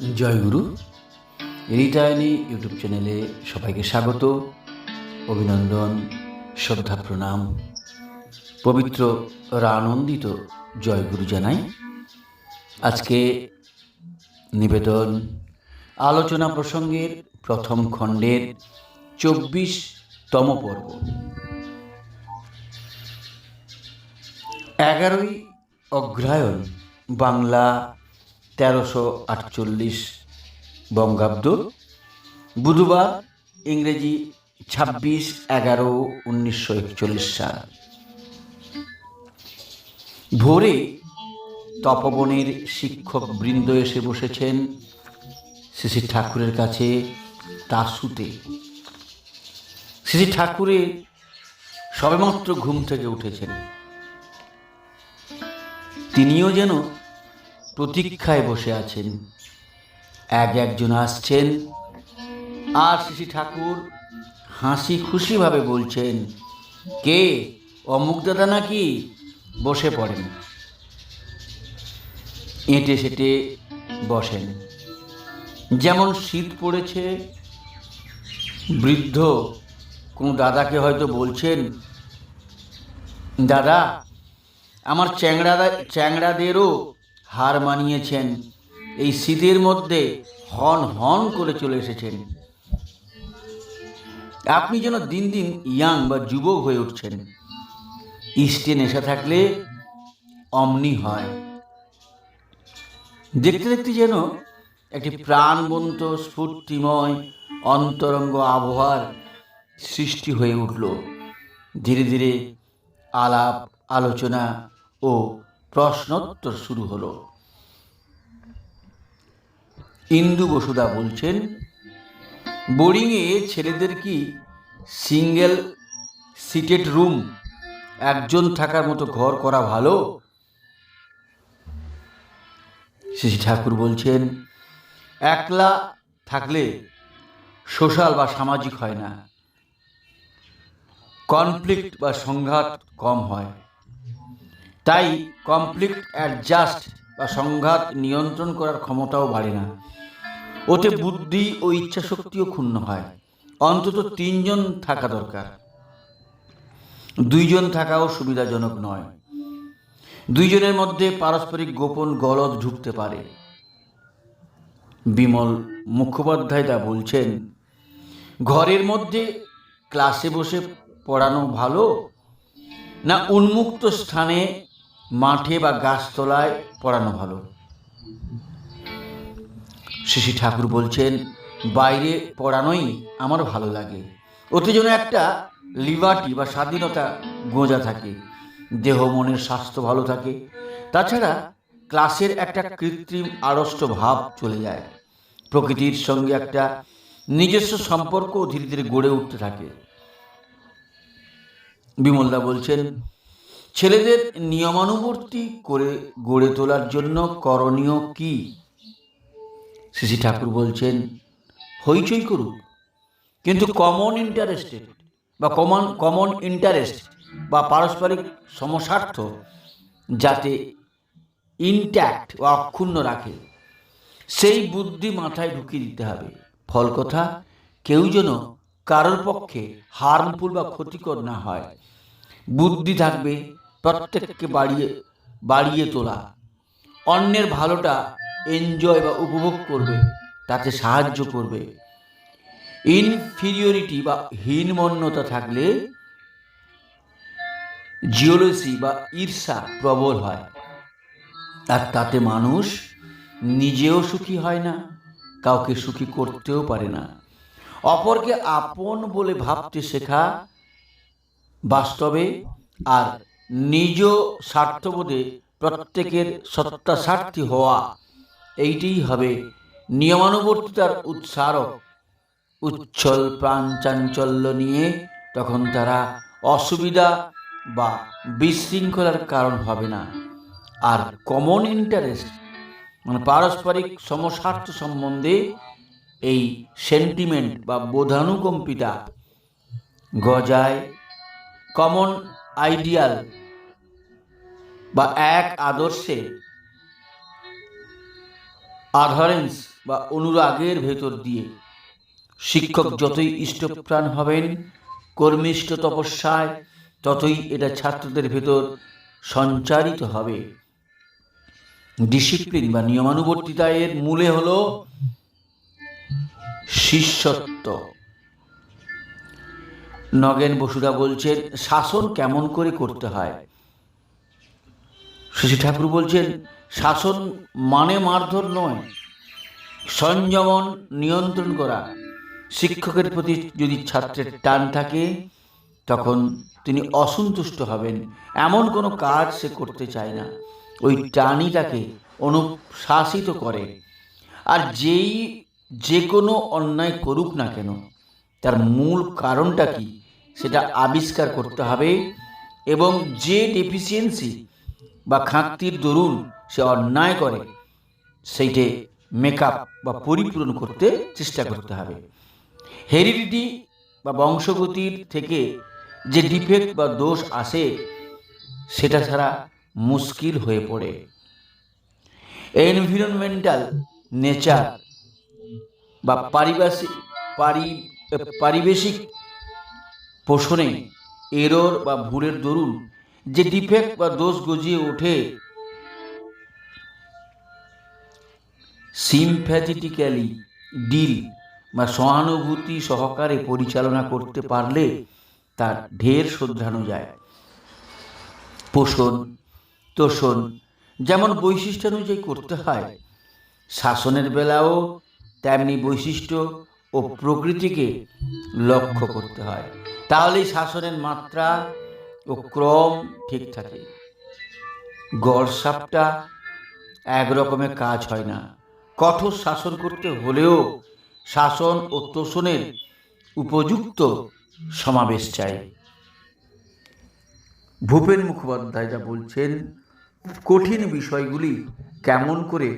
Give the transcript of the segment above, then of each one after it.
জয়গুরু রিটায়নি YouTube চ্যানেলে সবাইকে স্বাগত, অভিনন্দন, শ্রদ্ধা, প্রণাম। পবিত্র আনন্দিত জয়গুরু জানাই। আজকে নিবেদন আলোচনা প্রসঙ্গের প্রথম খণ্ডের চব্বিশতম পর্ব। এগারোই অগ্রায়ণ বাংলা তেরোশো আটচল্লিশ বঙ্গাব্দ। বুধবার ইংরেজি ছাব্বিশ এগারো উনিশশো একচল্লিশ সাল। ভোরে তপবনের শিক্ষক বৃন্দ এসে বসেছেন শ্রী ঠাকুরের কাছে তাসুতে। শ্রী ঠাকুরের সবেমাত্র ঘুম থেকে উঠেছেন। তিনিও যেন প্রতীক্ষায় বসে আছেন। এক একজন আসছেন। আর শ্রী ঠাকুর হাসি খুশিভাবে বলছেন, কে? অমুক দাদা নাকি? বসে পড়েন। এঁটে সেটে বসেন। যেমন শীত পড়েছে, বৃদ্ধ কোনো দাদাকে হয়তো বলছেন, দাদা, আমার চ্যাংড়া, চ্যাংড়াদেরও হার মানিয়েছেন। এই শীতের মধ্যে হন হন করে চলে এসেছেন। আপনি যেন দিন দিন ইয়াং বা যুবক হয়ে উঠছেন। ইস্টে নেশা থাকলে অমনি হয়। দেখতে দেখতে যেন একটি প্রাণবন্ত, স্ফূর্তিময়, অন্তরঙ্গ আবহাওয়ার সৃষ্টি হয়ে উঠল। ধীরে ধীরে আলাপ, আলোচনা ও প্রশ্নোত্তর শুরু হলো। ইন্দু বসুদা বলছেন বোর্ডিংয়ে ছেলেদের কি সিঙ্গেল সিটেড রুম, একজন থাকার মতো ঘর করা ভালো? শ্রী ঠাকুর বলছেন, একলা থাকলে সোশ্যাল বা সামাজিক হয় না। কনফ্লিক্ট বা সংঘাত কম হয়। তাই কমপ্লিট অ্যাডজাস্ট বা সংঘাত নিয়ন্ত্রণ করার ক্ষমতাও বাড়ে না। ওতে বুদ্ধি ও ইচ্ছাশক্তিও ক্ষুণ্ণ হয়। অন্তত তিনজন থাকা দরকার। দুইজন থাকাও সুবিধাজনক নয়। দুইজনের মধ্যে পারস্পরিক গোপন গলদ ঢুকতে পারে। বিমল মুখোপাধ্যায় তা বলছেন, ঘরের মধ্যে ক্লাসে বসে পড়ানো ভালো? না উন্মুক্ত স্থানে মাঠে বা গাছতলায় পড়ানো ভালো। শিশি ঠাকুর বলছেন, বাইরে পড়ানোই আমার ভালো লাগে। ওতে যেন একটা লিবার্টি বা স্বাধীনতা গোঁজা থাকে, দেহ মনের স্বাস্থ্য ভালো থাকে। তাছাড়া ক্লাসের একটা কৃত্রিম আড়ষ্ট ভাব চলে যায়। প্রকৃতির সঙ্গে একটা নিজস্ব সম্পর্ক ধীরে ধীরে গড়ে উঠতে থাকে। বিমলদা বলছেন ছেলেদের নিয়মানুবর্তী করে গড়ে তোলার জন্য করণীয় কি? শ্রী ঠাকুর বলছেন, হইচই করুক। কিন্তু কমন ইন্টারেস্টেড বা কমন কমন ইন্টারেস্ট বা পারস্পরিক সমস্বার্থ যাতে ইনট্যাক্ট বা অক্ষুণ্ণ রাখে, সেই বুদ্ধি মাথায় ঢুকিয়ে দিতে হবে। ফল কথা, কেউ যেন কারোর পক্ষে হার্মফুল বা ক্ষতিকর না হয়। বুদ্ধি থাকবে প্রত্যেককে বাড়িয়ে বাড়িয়ে তোলা। অন্যের ভালোটা এনজয় বা উপভোগ করবে, তাতে সাহায্য করবে। ইনফিরিয়রিটি বা হীনমন্যতা থাকলে জিওলজি বা ঈর্ষা প্রবল হয়। আর তাতে মানুষ নিজেও সুখী হয় না, কাউকে সুখী করতেও পারে না। অপরকে আপন বলে ভাবতে শেখা বাস্তবে আর নিজ স্বার্থবোধে প্রত্যেকের সত্তা স্বার্থী হওয়া। এইটিই হবে নিয়মানুবর্তিতার উৎসারক। উচ্ছল প্রাণ চাঞ্চল্য নিয়ে তখন তারা অসুবিধা বা বিশৃঙ্খলার কারণ হবে না। আর কমন ইন্টারেস্ট মানে পারস্পরিক সমস্বার্থ সম্বন্ধে এই সেন্টিমেন্ট বা বোধানুকম্পিতা গজায় কমন আইডিয়াল বা এক আদর্শে আধারেন্স বা অনুরাগের ভেতর দিয়ে শিক্ষক যতই ইষ্টপ্রাণ হবেন, কর্মিষ্ঠ তপস্যায় ততই এটা ছাত্রদের ভেতর সঞ্চারিত হবে। ডিসিপ্লিন বা নিয়মানুবর্তিতা এর মূলে হলো শিষ্যত্ব। নগেন বসুরা বলছেন, শাসন কেমন করে করতে হয়? শশী ঠাকুর বলছেন, শাসন মানে মারধর নয়, সংযমন নিয়ন্ত্রণ করা। শিক্ষকের প্রতি যদি ছাত্রের টান থাকে, তখন তিনি অসন্তুষ্ট হবেন। এমন কোনো কাজ সে করতে চায় না। ওই টানই তাকে অনুশাসিত করে। আর যেই, যে কোনো অন্যায় করুক না কেন, তার মূল কারণটা কি, সেটা আবিষ্কার করতে হবে এবং যে ডেফিসিয়েন্সি বা খাঁকতির দরুন সে অন্যায় করে, সেইটে মেকআপ বা পরিপূরণ করতে চেষ্টা করতে হবে। হেরিডিটি বা বংশগতির থেকে যে ডিফেক্ট বা দোষ আসে, সেটা ছাড়া মুশকিল হয়ে পড়ে। এনভিরনমেন্টাল নেচার বা পারিপার্শ্বিক পারি, পারিবেশিক পোষণে এরর বা ভুলের দরুন যে ডিফেক্ট বা দোষ গজিয়ে ওঠে। সিমপ্যাথেটিক্যালি ডিল বা সহানুভূতি সহকারে পরিচালনা করতে পারলে তার ঢের শোধরানো যায়। পোষণ, তোষণ যেমন বৈশিষ্ট্য অনুযায়ী করতে হয়, শাসনের বেলাও তেমনি বৈশিষ্ট্য ও প্রকৃতিকে লক্ষ্য করতে হয়। তাহলেই শাসনের মাত্রা ও ক্রম ঠিক থাকে। গড় সাপটা এক রকমের কাজ হয় না। কঠোর শাসন করতে হলেও শাসন ও তোষণের উপযুক্ত সমাবেশ চাই। ভূপেন মুখোপাধ্যায় যা বলছেন, কঠিন বিষয়গুলি কেমন করে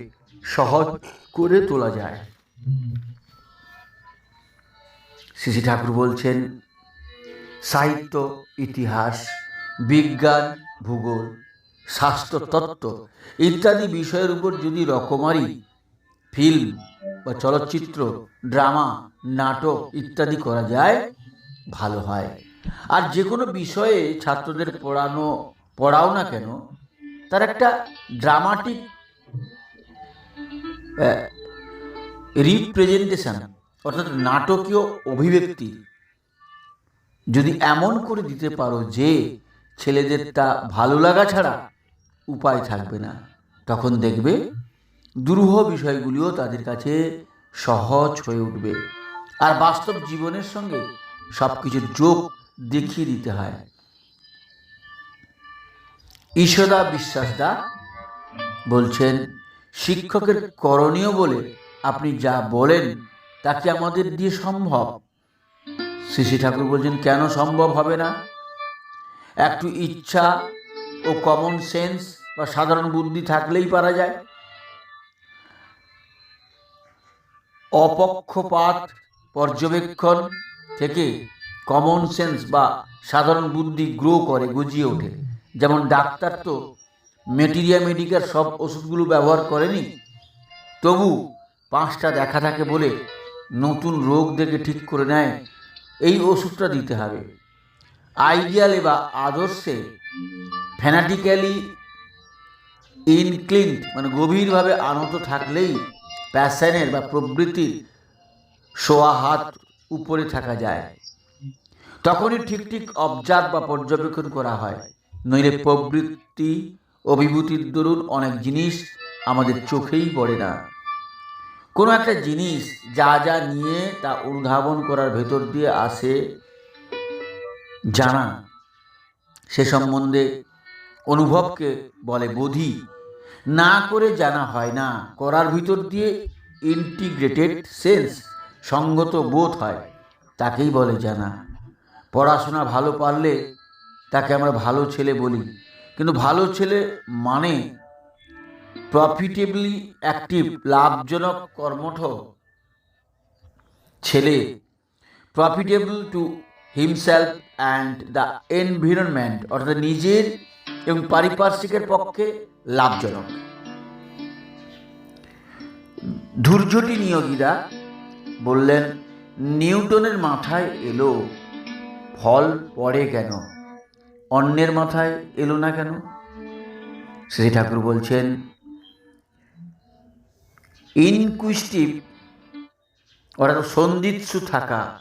সহজ করে তোলা যায়? শ্রী ঠাকুর বলছেন, সাহিত্য, ইতিহাস বিজ্ঞান, ভূগোল স্বাস্থ্যতত্ত্ব ইত্যাদি বিষয়ের উপর যদি রকমারি ফিল্ম বা চলচ্চিত্র, ড্রামা, নাটক ইত্যাদি করা যায়, ভালো হয়। আর যে কোনো বিষয়ে ছাত্রদের পড়ানো, পড়াও না কেন, তার একটা ড্রামাটিক রিপ্রেজেন্টেশন অর্থাৎ নাটকীয় অভিব্যক্তি যদি এমন করে দিতে পারো যে ছেলেদের তা ভালো লাগা ছাড়া উপায় থাকবে না। তখন দেখবে দুরূহ বিষয়গুলিও তাদের কাছে সহজ হয়ে উঠবে। আর বাস্তব জীবনের সঙ্গে সব কিছুর যোগ দেখিয়ে দিতে হয়। ঈশ্বদা বিশ্বাসদা বলছেন, শিক্ষকের করণীয় বলে আপনি যা বলেন, তা কি আমাদের দিয়ে সম্ভব? শ্রী ঠাকুর বলছেন, কেন সম্ভব হবে না? একটু ইচ্ছা ও কমন সেন্স বা সাধারণ বুদ্ধি থাকলেই পারা যায়। অপক্ষপাত পর্যবেক্ষণ থেকে কমন সেন্স বা সাধারণ বুদ্ধি গ্রো করে, গজিয়ে ওঠে। যেমন ডাক্তার তো মেটেরিয়া মেডিকার সব ওষুধগুলো ব্যবহার করেনি, তবু পাঁচটা দেখা থাকে বলে নতুন রোগ দেখে ঠিক করে নেয়, এই ওষুধটা দিতে হবে। আইডিয়ালে বা আদর্শে ফ্যানাটিক্যালি ইনক্লিন মানে গভীরভাবে আনত থাকলেই প্যাশনের বা প্রবৃত্তির সোয়া হাত উপরে থাকা যায়। তখনই ঠিক ঠিক অবজার্ভ বা পর্যবেক্ষণ করা হয়। নইলে প্রবৃত্তি, অভিভূতির দরুন অনেক জিনিস আমাদের চোখেই পড়ে না। কোনো একটা জিনিস যা যা নিয়ে তা অনুধাবন করার ভেতর দিয়ে আসে জানা। সে সম্বন্ধে অনুভবকে বলে বোধি। না করে জানা হয় না, করার ভিতর দিয়ে ইন্টিগ্রেটেড সেন্স সঙ্গত বোধ হয়, তাকেই বলে জানা। পড়াশোনা ভালো পারলে তাকে আমরা ভালো ছেলে বলি, কিন্তু ভালো ছেলে মানে প্রফিটেবলি অ্যাক্টিভ লাভজনক, কর্মঠ ছেলে। Profitable to himself and the environment অর্থাৎ নিজের এবং পারিপার্শ্বিকের পক্ষে লাভজনক। ধৈর্যটি নিয়োগীরা বললেন, নিউটনের মাথায় এলো, ফল পড়ে কেন? অন্যের মাথায় এলো না কেন? শ্রী ঠাকুর বলছেন, ইনকুইস্টিভ, অর্থাৎ সন্দিৎসু থাকা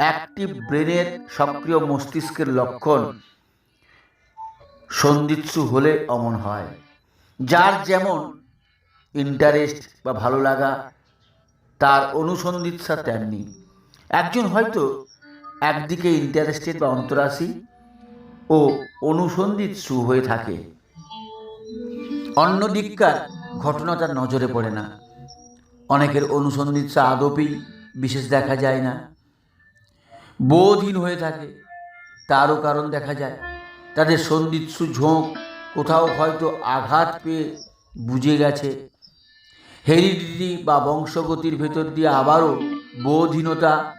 অ্যাক্টিভ ব্রেনের সক্রিয় মস্তিষ্কের লক্ষণ সন্দিৎসু হলে অমন হয়। যার যেমন ইন্টারেস্ট বা ভালো লাগা, তার অনুসন্ধিৎসা তেমনি। একজন হয়তো একদিকে ইন্টারেস্টেড বা অন্তরাসী ও অনুসন্ধিৎসু হয়ে থাকে। অন্য দিককার ঘটনা তার নজরে পড়ে না। অনেকের অনুসন্ধিৎসা আদপেই বিশেষ দেখা যায় না। বোধহীন হয়ে থাকে, তারও কারণ দেখা যায়। তাদের সন্দিৎসু ঝোঁক কোথাও হয়তো আঘাত পেয়ে বুঝে গেছে। হেরিডিটি বা বংশগতির ভেতর দিয়ে আবারও বোধহীনতা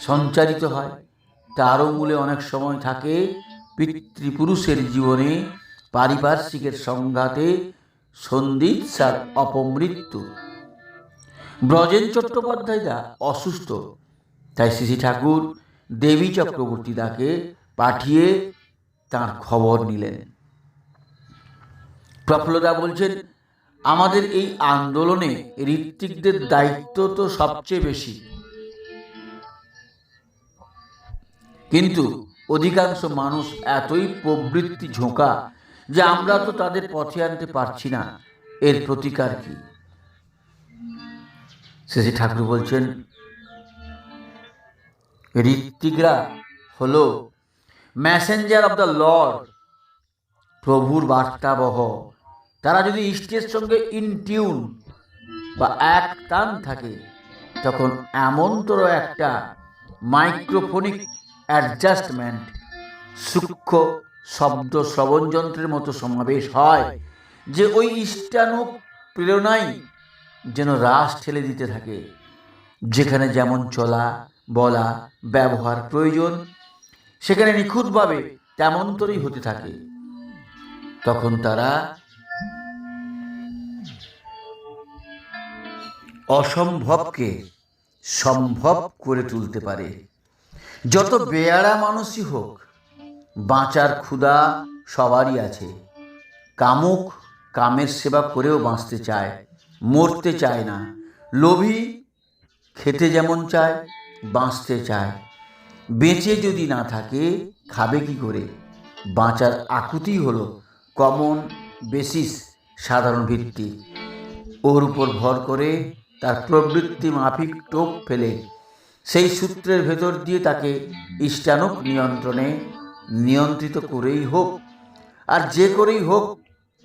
সঞ্চারিত হয়। তারও মূলে অনেক সময় থাকে পিতৃপুরুষের জীবনে পারিপার্শ্বিকের সংঘাতে সন্দিৎসার অপমৃত্যু। ব্রজেন চট্টোপাধ্যায়রা অসুস্থ তাই শ্রী ঠাকুর দেবী চক্রবর্তীদাকে পাঠিয়ে তার খবর নিলেন। প্রফুল্লদা বলছেন, আমাদের এই আন্দোলনে ঋত্বিকদের দায়িত্ব তো সবচেয়ে বেশি। কিন্তু অধিকাংশ মানুষ এতই প্রবৃত্তি ঝোঁকা যে আমরা তো তাদের পথে আনতে পারছি না। এর প্রতিকার কি? শেষে ঠাকুর বলছেন ঋত্বিকরা হল ম্যাসেঞ্জার অব দ্য লর্ড প্রভুর বার্তাবহ। তারা যদি ইষ্টের সঙ্গে ইনটিউন বা এক টান থাকে, তখন এমনতর একটা মাইক্রোফোনিক অ্যাডজাস্টমেন্ট সূক্ষ্ম শব্দ শ্রবণ যন্ত্রের মতো সমাবেশ হয়, যে ওই ইষ্টানু প্রেরণাই যেন রাস ঠেলে দিতে থাকে, যেখানে যেমন চলা বলা, ব্যবহার প্রয়োজন। সেখানে নিখুঁতভাবে তেমনতরই হতে থাকে। তখন তারা অসম্ভবকে সম্ভব করে তুলতে পারে। যত বেয়ারা মানুষই হোক, বাঁচার ক্ষুধা সবারই আছে। কামুক, কামের সেবা করেও বাঁচতে চায়, মরতে চায় না। লোভী খেতে যেমন চায় বাঁচতে চায়। বেঁচে যদি না থাকে, খাবে কি করে? বাঁচার আকুতি হলো কমন বেসিস সাধারণ ভিত্তি ওর উপর ভর করে তার প্রবৃত্তি মাফিক টোপ ফেলে। সেই সূত্রের ভেতর দিয়ে তাকে ইষ্টানুক নিয়ন্ত্রণে নিয়ন্ত্রিত করেই হোক, আর যে করেই হোক,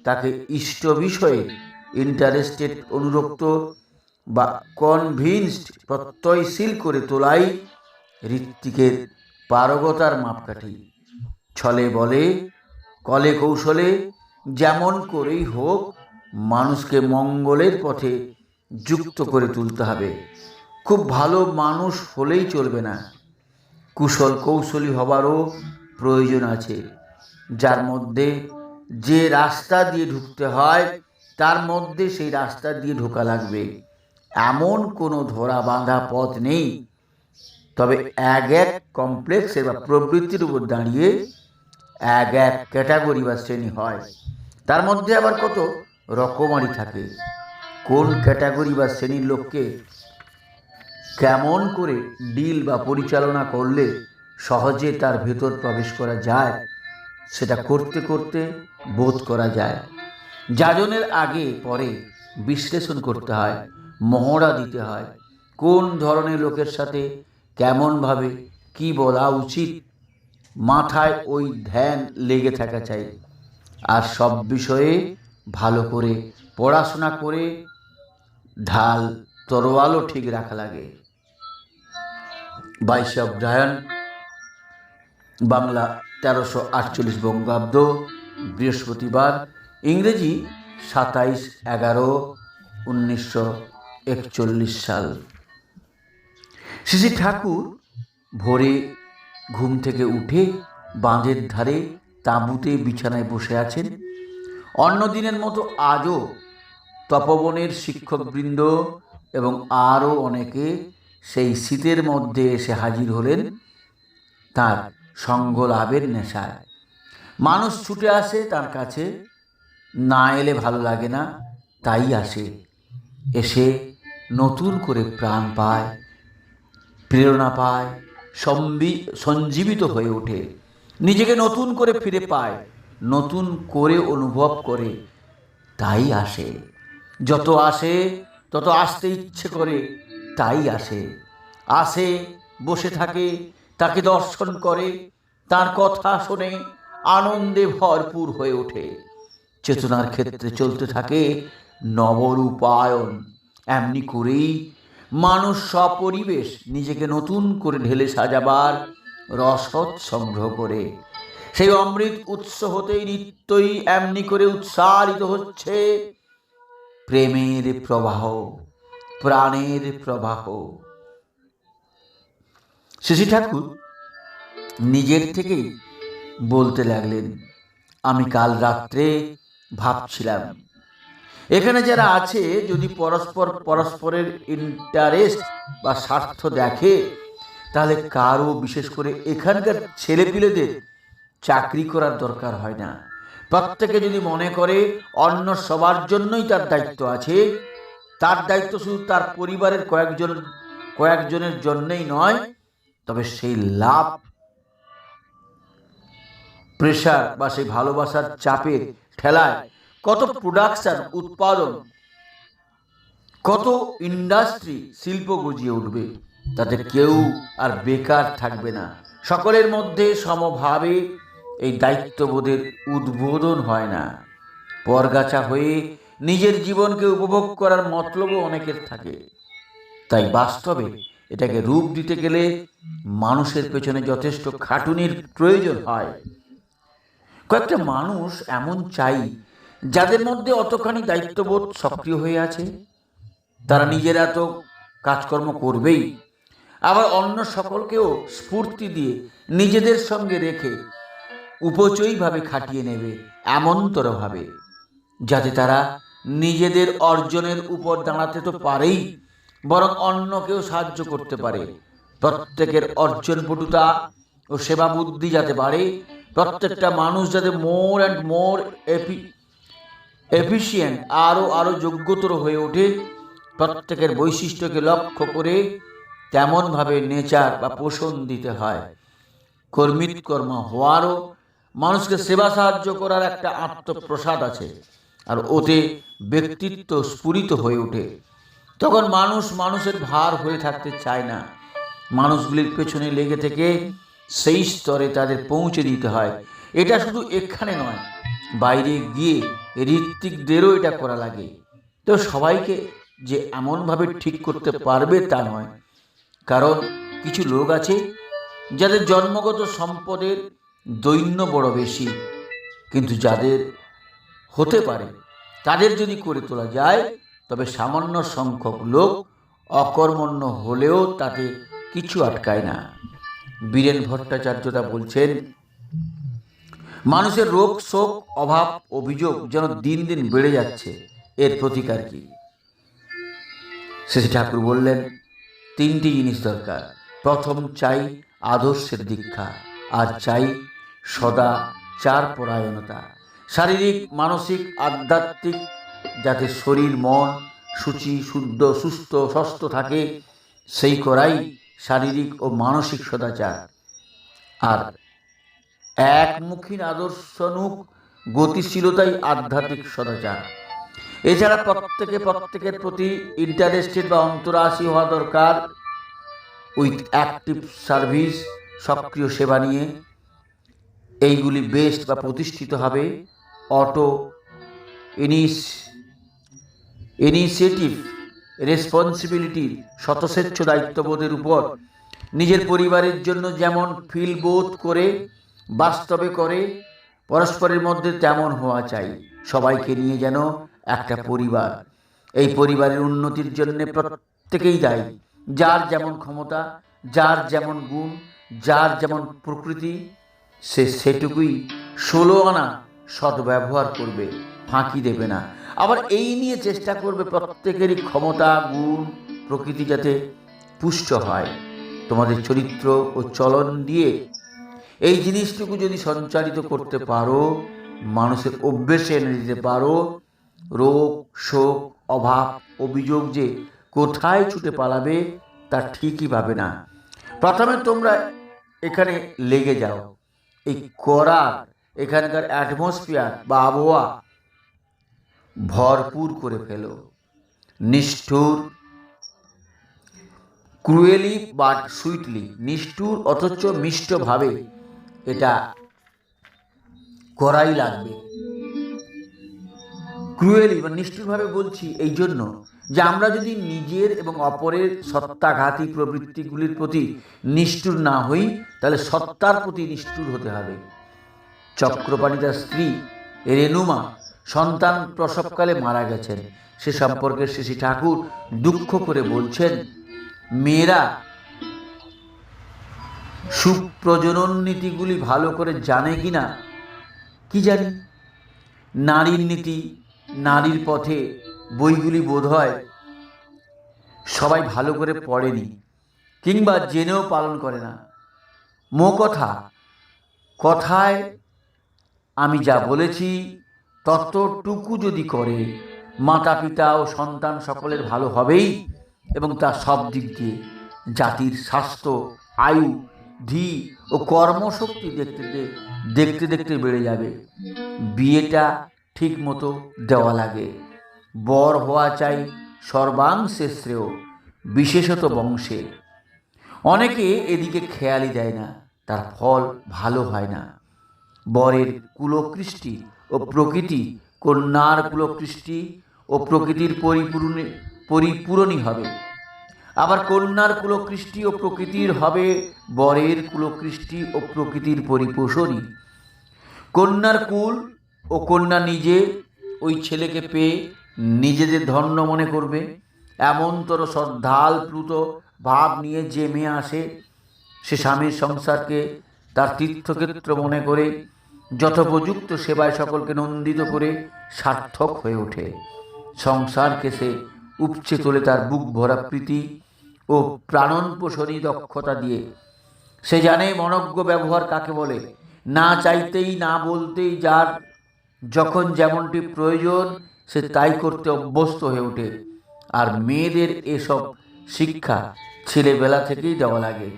তাকে ইষ্ট বিষয়ে ইন্টারেস্টেড অনুরক্ত বা কনভিনসড প্রত্যয়শীল করে তোলাই ঋত্বিকের পারগতার মাপকাঠি। ছলে বলে, কলে কৌশলে, যেমন করেই হোক, মানুষকে মঙ্গলের পথে যুক্ত করে তুলতে হবে। খুব ভালো মানুষ হলেই চলবে না। কুশল কৌশলী হবারও প্রয়োজন আছে। যার মধ্যে যে রাস্তা দিয়ে ঢুকতে হয়, তার মধ্যে সেই রাস্তা দিয়ে ঢোকা লাগবে। এমন কোনো ধরা বাঁধা পথ নেই। তবে এক এক কমপ্লেক্সের বা প্রবৃত্তির উপর দাঁড়িয়ে এক এক ক্যাটাগরি বা শ্রেণি হয়। তার মধ্যে আবার কত রকমারি থাকে। কোন ক্যাটাগরি বা শ্রেণির লোককে কেমন করে ডিল বা পরিচালনা করলে সহজে তার ভেতর প্রবেশ করা যায়, সেটা করতে করতে বোধ করা যায়। যাজনের আগে পরে বিশ্লেষণ করতে হয়। মহড়া দিতে হয়। কোন ধরনের লোকের সাথে, কেমনভাবে, কি বলা উচিত? মাথায় ওই ধ্যান লেগে থাকা চাই। আর সব বিষয়ে ভালো করে পড়াশোনা করে ঢাল তরোয়ালও ঠিক রাখা লাগে। বাইশে অগ্রহায়ণ, বাংলা তেরোশো আটচল্লিশ বঙ্গাব্দ, বৃহস্পতিবার, ইংরেজি সাতাইশ এগারো, উনিশশো একচল্লিশ সাল। শ্রী ঠাকুর ভোরে ঘুম থেকে উঠে বাঁধের ধারে তাঁবুতে বিছানায় বসে আছেন। অন্য দিনের মতো আজও তপবনের শিক্ষকবৃন্দ এবং আরও অনেকে সেই শীতের মধ্যে এসে হাজির হলেন তার সঙ্গ লাভের নেশায়। মানুষ ছুটে আসে তার কাছে, না এলে ভালো লাগে না, তাই আসে। এসে নতুন করে প্রাণ পায়, প্রেরণা পায়, সম্বি, সঞ্জীবিত হয়ে ওঠে। নিজেকে নতুন করে ফিরে পায়, নতুন করে অনুভব করে, তাই আসে। যত আসে, তত আসতে ইচ্ছে করে, তাই আসে। আসে, বসে থাকে, তাকে দর্শন করে, তার কথা শোনে আনন্দে ভরপুর হয়ে ওঠে। চেতনার ক্ষেত্রে চলতে থাকে নবরূপায়ন এমনি করেই মানুষ সপরিবেশ নিজেকে নতুন করে ঢেলে সাজাবার রসদ সংগ্রহ করে। সেই অমৃত উৎস হতেই নিত্যই এমনি করে উৎসারিত হচ্ছে প্রেমের প্রবাহ, প্রাণের প্রবাহ। শশী ঠাকুর নিজের থেকেই বলতে লাগলেন, আমি কাল রাত্রে ভাবছিলাম এখানে যারা আছে, যদি পরস্পর, পরস্পরের ইন্টারেস্ট বা স্বার্থ দেখে, তাহলে কারও, বিশেষ করে এখানকার ছেলেপিলেদের চাকরি করার দরকার হয় না। প্রত্যেকে যদি মনে করে অন্য সবার জন্যই তার দায়িত্ব আছে, তার দায়িত্ব শুধু তার পরিবারের কয়েকজন, কয়েকজনের জন্যই নয়, তবে সেই লাভ প্রেশার বা সেই ভালোবাসার চাপের ঠেলায় কত প্রোডাকশন উৎপাদন, কত ইন্ডাস্ট্রি শিল্প গজিয়ে উঠবে, তাতে কেউ আর বেকার থাকবে না। সকলের মধ্যে সমভাবে এই দায়িত্ববোধের উদ্বোধন হয় না। পরগাছা হয়ে নিজের জীবনকে উপভোগ করার মতলবও অনেকের থাকে। তাই বাস্তবে এটাকে রূপ দিতে গেলে মানুষের পেছনে যথেষ্ট খাটুনির প্রয়োজন হয়। কয়েকটা মানুষ এমন চাই যাদের মধ্যে অতখানি দায়িত্ববোধ সক্রিয় হয়ে আছে, তারা নিজেরা তো কাজকর্ম করবেই। আবার অন্য সকলকেও স্ফূর্তি দিয়ে নিজেদের সঙ্গে রেখে উপচয়ীভাবে খাটিয়ে নেবে এমনতরভাবে যাতে তারা নিজেদের অর্জনের উপর দাঁড়াতে তো পারেই, বরং অন্যকেও সাহায্য করতে পারে। প্রত্যেকের অর্জন পটুতা ও সেবা বুদ্ধি যাতে বাড়ে, প্রত্যেকটা মানুষ যাতে মোর অ্যান্ড মোর এপি এফিসিয়েন্ট আরও আরও যোগ্যতর হয়ে ওঠে। প্রত্যেকের বৈশিষ্ট্যকে লক্ষ্য করে তেমনভাবে নেচার বা পোষণ দিতে হয়। কর্মিত কর্ম হওয়ারও, মানুষকে সেবা সাহায্য করার একটা আত্মপ্রসাদ আছে আর ওতে ব্যক্তিত্ব স্ফুরিত হয়ে ওঠে। তখন মানুষ মানুষের ভার হয়ে থাকতে চায় না। মানুষগুলির পেছনে লেগে থেকে সেই স্তরে তাদের পৌঁছে দিতে হয়। এটা শুধু এখানে নয় বাইরে গিয়ে ঋত্বিকদেরও এটা করা লাগে। তো সবাইকে যে এমনভাবে ঠিক করতে পারবে তা নয়। কারণ কিছু লোক আছে যাদের জন্মগত সম্পদের দৈন্য বড় বেশি। কিন্তু যাদের হতে পারে, তাদের যদি করে তোলা যায়, তবে সামান্য সংখ্যক লোক অকর্মণ্য হলেও তাতে কিছু আটকায় না। বীরেন ভট্টাচার্যটা বলছেন মানুষের রোগ, শোক, অভাব, অভিযোগ যেন দিন দিন বেড়ে যাচ্ছে। এর প্রতিকার কি? শেষে ঠাকুর বললেন, তিনটি জিনিস দরকার। প্রথম, চাই আদর্শের দীক্ষা। আর চাই সদা চার পরায়ণতা। শারীরিক, মানসিক, আধ্যাত্মিক, যাতে শরীর, মন, সূচি শুদ্ধ, সুস্থ সুস্থ থাকে, সেই করাই শারীরিক ও মানসিক সদাচার। আর একমুখী আদর্শনুক গতিশীলতাই আধ্যাত্মিক সদাচার। এছাড়া প্রত্যেকে প্রত্যেকের প্রতি ইন্টারেস্টেড বা অন্তরাশী হওয়া দরকার। উইথ অ্যাক্টিভ সার্ভিস সক্রিয় সেবা নিয়ে। এইগুলি বেস্ট বা প্রতিষ্ঠিত হবে। অটো ইনিস ইনিশিয়েটিভ, রেসপন্সিবিলিটি শতস্বেচ্ছ দায়িত্ববোধের উপর। নিজের পরিবারের জন্য যেমন ফিল বোধ করে বাস্তবে করে, পরস্পরের মধ্যে তেমন হওয়া চাই, সবাইকে নিয়ে যেন একটা পরিবার। এই পরিবারের উন্নতির জন্য প্রত্যেকেই দায়ী। যার যেমন ক্ষমতা, যার যেমন গুণ, যার যেমন প্রকৃতি, সে সেটুকুই ষোলো আনা সদ্ব্যবহার করবে, ফাঁকি দেবে না। আবার এই নিয়ে চেষ্টা করবে প্রত্যেকেরই ক্ষমতা, গুণ, প্রকৃতি যাতে পুষ্ট হয়। তোমাদের চরিত্র ও চলন দিয়ে এই জিনিসটুকু যদি সঞ্চারিত করতে পারো, মানুষের অভ্যেসে এনে দিতে পারো, রোগ, শোক, অভাব, অভিযোগ যে কোথায় ছুটে পালাবে তা ঠিকই পাবে না। প্রথমে তোমরা এখানে লেগে যাও। এই করার, এখানকার অ্যাটমসফিয়ার বা আবহাওয়া ভরপুর করে ফেলো। নিষ্ঠুর ক্রুয়েলি বাট সুইটলি নিষ্ঠুর অথচ মিষ্টভাবে এটা করাই লাগবে। ক্রুয়েলি বা নিষ্ঠুরভাবে বলছি এই জন্য যে আমরা যদি নিজের এবং অপরের সত্তাঘাতী প্রবৃত্তিগুলির প্রতি নিষ্ঠুর না হই, তাহলে সত্তার প্রতি নিষ্ঠুর হতে হবে। চক্রপাণিতার স্ত্রী রেনুমা সন্তান প্রসবকালে মারা গেছেন। সে সম্পর্কে শ্রী ঠাকুর দুঃখ করে বলছেন, মেয়েরা সুপ্রজনন নীতিগুলি ভালো করে জানে কি না? কি জানি? নারীর নীতি, নারীর পথে বইগুলি বোধ হয় সবাই ভালো করে পড়েনি কিংবা জেনেও পালন করে না। মো কথা, কথায় আমি যা বলেছি ততটুকু যদি করে মাতা পিতা ও সন্তান সকলের ভালো হবেই এবং তার সব দিক দিয়ে জাতির স্বাস্থ্য, আয়ু ধি ও কর্মশক্তি দেখতে দেখতে দেখতে বেড়ে যাবে। বিয়েটা ঠিক মতো দেওয়া লাগে। বর হওয়া চাই সর্বাংশে শ্রেয়, বিশেষত বংশে। অনেকে এদিকে খেয়ালই দেয় না, তার ফল ভালো হয় না। বরের কুলকৃষ্টি ও প্রকৃতি, কন্যার কুলকৃষ্টি ও প্রকৃতির পরিপূরণে, পরিপূরণই হবে। আবার কন্যার কুলকৃষ্টি ও প্রকৃতির হবে, বরের কুলকৃষ্টি ও প্রকৃতির পরিপোষণই। কন্যার কুল ও কন্যা নিজে ওই ছেলেকে পেয়ে নিজেদের ধন্য মনে করবে। এমনতর শ্রদ্ধাল প্লুত ভাব নিয়ে যে মেয়ে আসে, সে স্বামীর সংসারকে তার তীর্থক্ষেত্র মনে করে, যথোপযুক্ত সেবায় সকলকে নন্দিত করে সার্থক হয়ে ওঠে। সংসারকে সে উপচে তোলে তার বুক ভরা প্রীতি ও প্রাণন পোষণী দক্ষতা দিয়ে। সে জানে মনজ্ঞ ব্যবহার কাকে বলে। না চাইতেই, না বলতেই যার যখন যেমনটি প্রয়োজন, সে তাই করতে অভ্যস্ত হয়ে ওঠে। আর মেয়েদের এসব শিক্ষা ছেলেবেলা থেকেই দেওয়া লাগে।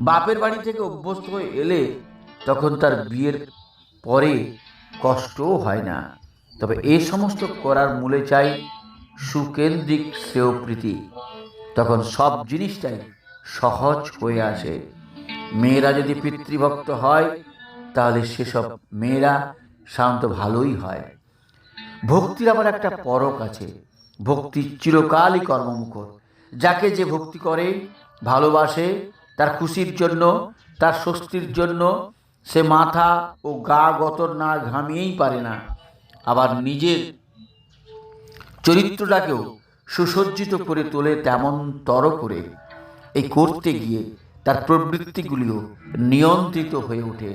বাপের বাড়ি থেকে অভ্যস্ত হয়ে এলে তখন তার বিয়ের পরে কষ্টও হয় না। তবে এই সমস্ত করার মূলে চাই সুকেন্দ্রিক শ্রেয়প্রীতি তখন সব জিনিসটাই সহজ হয়ে আসে। মেয়েরা যদি পিতৃভক্ত হয়, তাহলে সেসব মেয়েরা সাধারণত ভালোই হয়। ভক্তির আবার একটা পরক আছে। ভক্তি চিরকালই কর্মমুখর। যাকে যে ভক্তি করে, ভালোবাসে, তার খুশির জন্য, তার স্বস্তির জন্য, সে মাথা ও গা গতর না ঘামিয়েই পারে না। আবার নিজের চরিত্রটাকেও সুসজ্জিত করে তোলে তেমন তর করে এই করতে গিয়ে তার প্রবৃত্তিগুলিও নিয়ন্ত্রিত হয়ে ওঠে।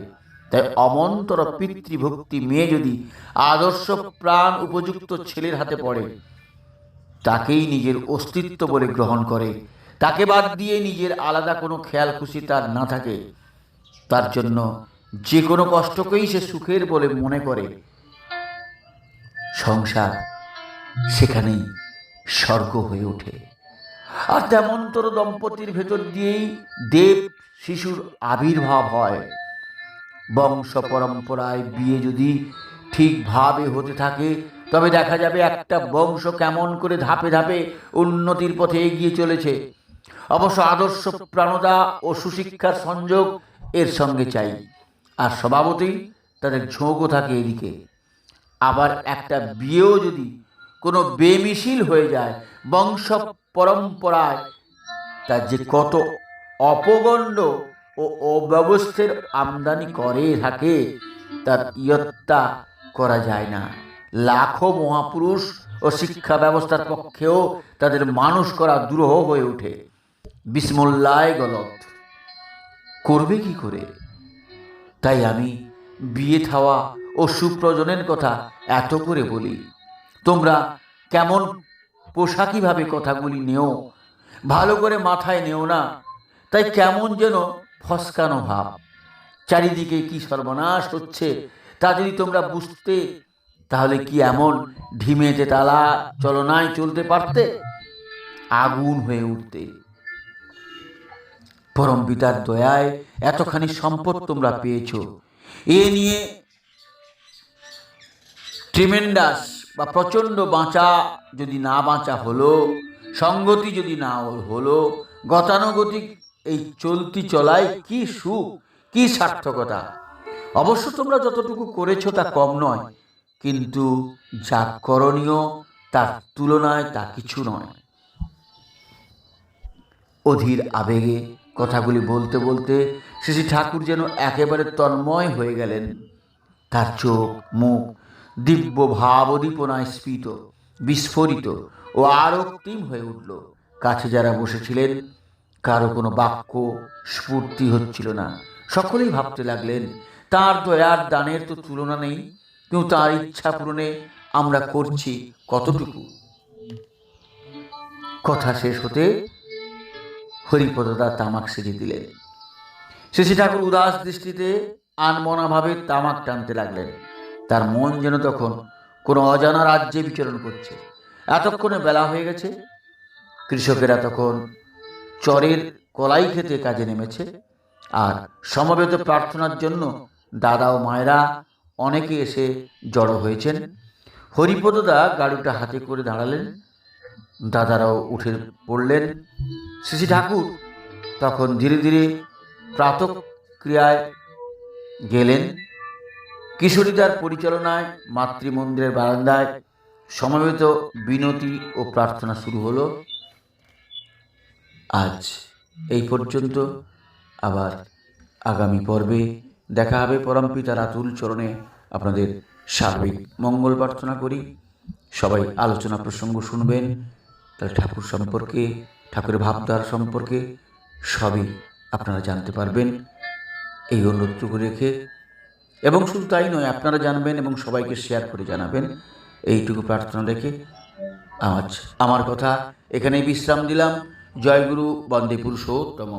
তাই অমন্তর পিতৃভক্তি মেয়ে যদি আদর্শ প্রাণ উপযুক্ত ছেলের হাতে পড়ে, তাকেই নিজের অস্তিত্ব বলে গ্রহণ করে। তাকে বাদ দিয়ে নিজের আলাদা কোনো খেয়াল খুশি তার না থাকে। তার জন্য যে কোনো কষ্টকেই সে সুখের বলে মনে করে। সংসার সেখানেই স্বর্গ হয়ে ওঠে। আর তেমনতর দম্পতির ভেতর দিয়েই দেব শিশুর আবির্ভাব হয়। বংশ পরম্পরায় বিয়ে যদি ঠিকভাবে হতে থাকে, তবে দেখা যাবে একটা বংশ কেমন করে ধাপে ধাপে উন্নতির পথে এগিয়ে চলেছে। অবশ্য আদর্শ প্রাণতা ও সুশিক্ষার সংযোগ এর সঙ্গে চাই। আর স্বভাবতই তাদের ঝোঁকও থাকে এদিকে। আবার একটা বিয়েও যদি কোনো বেমিশিল হয়ে যায় বংশ পরম্পরায়। তার যে কত অপগণ্ড ও অব্যবস্থের আমদানি করে থাকে, তার ইয়ত্তা করা যায় না। লাখো মহাপুরুষ ও শিক্ষা ব্যবস্থার পক্ষেও তাদের মানুষ করা দুরূহ হয়ে ওঠে। বিসমুল্লায় গলত। করবে কি করে? তাই আমি বিয়ে থাওয়া ও সুপ্রজনের কথা এত করে বলি। তোমরা কেমন পোশাকিভাবে কথাগুলি নেও, ভালো করে মাথায় নেও না, তাই কেমন যেন ফসকানো ভাব। চারিদিকে কি সর্বনাশ হচ্ছে তা যদি তোমরা বুঝতে, তাহলে কি এমন ঢিমেতে তালা চলনায় চলতে পারতে? আগুন হয়ে উঠতে। পরম পিতার দয়ায় এতখানি সম্পদ তোমরা পেয়েছ। এ নিয়ে ট্রিমেন্ডাস বা প্রচণ্ড বাঁচা যদি না বাঁচা হলো, সঙ্গতি যদি না হলো, গতানুগতিক এই চলতি চলায় কি সুখ, কি সার্থকতা? অবশ্য তোমরা যতটুকু করেছ তা কম নয়, কিন্তু যা করণীয় তার তুলনায় তা কিছু নয়। অধীর আবেগে কথাগুলি বলতে বলতে শ্রী ঠাকুর যেন একেবারে তন্ময় হয়ে গেলেন। তার চোখ, মুখ দিব্য ভাবদীপনায় স্ফীত বিস্ফোরিত ও আরক্তিম হয়ে উঠল। কাছে যারা বসেছিলেন, কারও কোনো বাক্য, স্ফূর্তি হচ্ছিল না। সকলেই ভাবতে লাগলেন, তার দয়ার দানের তো তুলনা নেই, কিন্তু তার ইচ্ছা পূরণে আমরা করছি কতটুকু? কথা শেষ হতে হরিপদদা তামাক সেজে দিলেন। শ্রী ঠাকুর উদাস দৃষ্টিতে আনমনাভাবে তামাক টানতে লাগলেন। তার মন যেন তখন কোনো অজানা রাজ্যে বিচরণ করছে। এতক্ষণে বেলা হয়ে গেছে। কৃষকেরা তখন চরের কলাই খেতে কাজে নেমেছে আর সমবেত প্রার্থনার জন্য দাদা ও মায়েরা অনেকে এসে জড়ো হয়েছেন। হরিপদদা গাড়িটা হাতে করে দাঁড়ালেন। দাদারাও উঠে পড়লেন। শ্রী ঠাকুর তখন ধীরে ধীরে প্রাতক্রিয়ায় গেলেন। কিশোরীদার পরিচালনায়, মাতৃমন্দিরের বারান্দায় সমবেত বিনতি ও প্রার্থনা শুরু হলো। আজ এই পর্যন্ত। আবার আগামী পর্বে দেখা হবে পরমপিতার আতুল চরণে। আপনাদের সার্বিক মঙ্গল প্রার্থনা করি। সবাই আলোচনা প্রসঙ্গ শুনবেন। তাহলে ঠাকুর সম্পর্কে, ঠাকুরের ভাবধারা সম্পর্কে সবই আপনারা জানতে পারবেন। এই অনুরোধটুকু রেখে এবং শুধু তাই নয়, আপনারা জানবেন এবং সবাইকে শেয়ার করে জানাবেন। এইটুকু প্রার্থনা রেখে আজ আমার কথা। এখানেই বিশ্রাম দিলাম জয়গুরু বন্দে পুরুষোত্তম